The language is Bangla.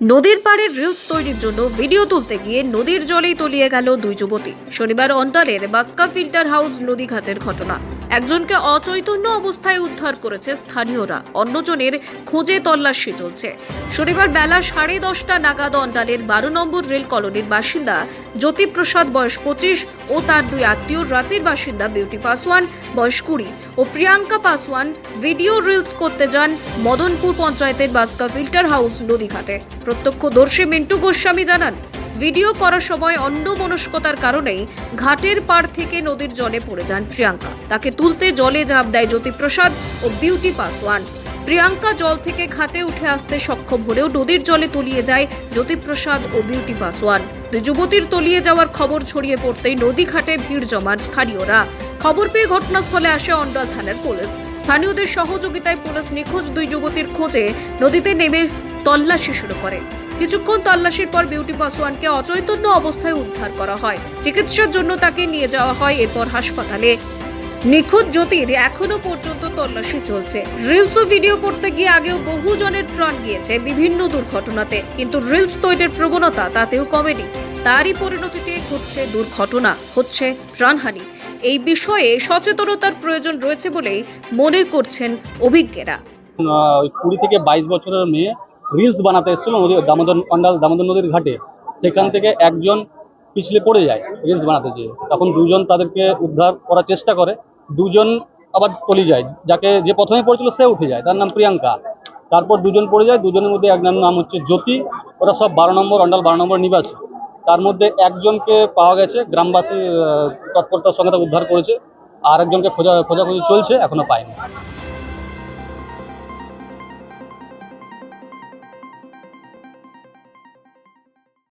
নদীর পাড়ের রিলস তৈরির জন্য ভিডিও তুলতে গিয়ে নদীর জলেই তলিয়ে গেল দুই যুবতী। শনিবার অন্টালের বাস্কা ফিল্টার হাউস নদীঘাটের ঘটনা। একজনকে অচৈতন্য অবস্থায় উদ্ধার করেছে স্থানীয়রা। অন্যজনের খোঁজে তল্লাশি চলছে। শনিবার বেলা সাড়ে দশটা নাগাদ অন্টালের বারো নম্বর রেল কলোনির বাসিন্দা জ্যোতিপ্রসাদ, বয়স পঁচিশ, ও তার দুই আত্মীয় রাঁচির বাসিন্দা বিউটি পাসওয়ান, বয়স কুড়ি, ও প্রিয়াঙ্কা পাসওয়ান ভিডিও রিলস করতে যান মদনপুর পঞ্চায়েতের বাস্কা ফিল্টার হাউস নদীঘাটে। প্রত্যক্ষদর্শী মিন্টু গোস্বামী জানান ভিডিও করার সময় অন্য মনস্কতার কারণেই ঘাটের পাড় থেকে নদীর জলে পড়ে যান প্রিয়াঙ্কা। তাকে তুলতে জলে ঝাঁপ দেয় জ্যোতিপ্রসাদ ও বিউটি পাসওয়ান প্রিয়াঙ্কা জল থেকে ঘাটে উঠে আসতে সক্ষম হলেও নদীর জলে তলিয়ে যায় জ্যোতিপ্রসাদ ও বিউটি পাসওয়ান দুই যুবতীর তলিয়ে যাওয়ার খবর ছড়িয়ে পড়তেই নদী ঘাটে ভিড় জমান স্থানীয়রা। খবর পেয়ে ঘটনাস্থলে আসে অন্ডাল থানার পুলিশ। স্থানীয়দের সহযোগিতায় পুলিশ নিখোঁজ দুই যুবতীর খোঁজে নদীতে নেমে তল্লাশি শুরু করে। কিছুক্ষণ তল্লাশির পর বিউটি পাসওয়ানকে অচৈতন্য অবস্থায় উদ্ধার করা হয়। চিকিৎসার জন্য তাকে নিয়ে যাওয়া হয় এরপর হাসপাতালে। নিখোঁজ জ্যোতির এখনও পর্যন্ত তল্লাশি চলছে। রিলস ও ভিডিও করতে গিয়ে আগেও বহু জনের প্রাণ গিয়েছে বিভিন্ন দুর্ঘটনাতে। কিন্তু রিলস তৈরির প্রবণতা তাতেও কমেনি। তারই পরিণতিতে ঘটছে দুর্ঘটনা, হচ্ছে প্রাণহানি। এই বিষয়ে সচেতনতার প্রয়োজন রয়েছে বলেই মনে করছেন অভিজ্ঞেরা। কুড়ি থেকে বাইশ বছরের মেয়ে রিলস বানাতে এসেছিল নদী দামোদর, অন্ডাল দামোদর নদীর ঘাটে। সেখান থেকে একজন পিছলে পড়ে যায় রিলস বানাতে গিয়ে। তখন দুজন তাদেরকে উদ্ধার করার চেষ্টা করে। দুজন আবার তলিয়ে যায়। যাকে যে প্রথমে পড়েছিল সে উঠে যায়। তার নাম প্রিয়াঙ্কা। তারপর দুজন পড়ে যায়। দুজনের মধ্যে একজনের নাম হচ্ছে জ্যোতি। ওরা সব বারো নম্বর, অন্ডাল বারো নম্বর নিবাসী। তার মধ্যে একজনকে পাওয়া গেছে। গ্রামবাসী তৎপরতার সঙ্গে উদ্ধার করেছে। আর একজনকে খোঁজা খোঁজাখুঁজি চলছে, এখনও পায়নি।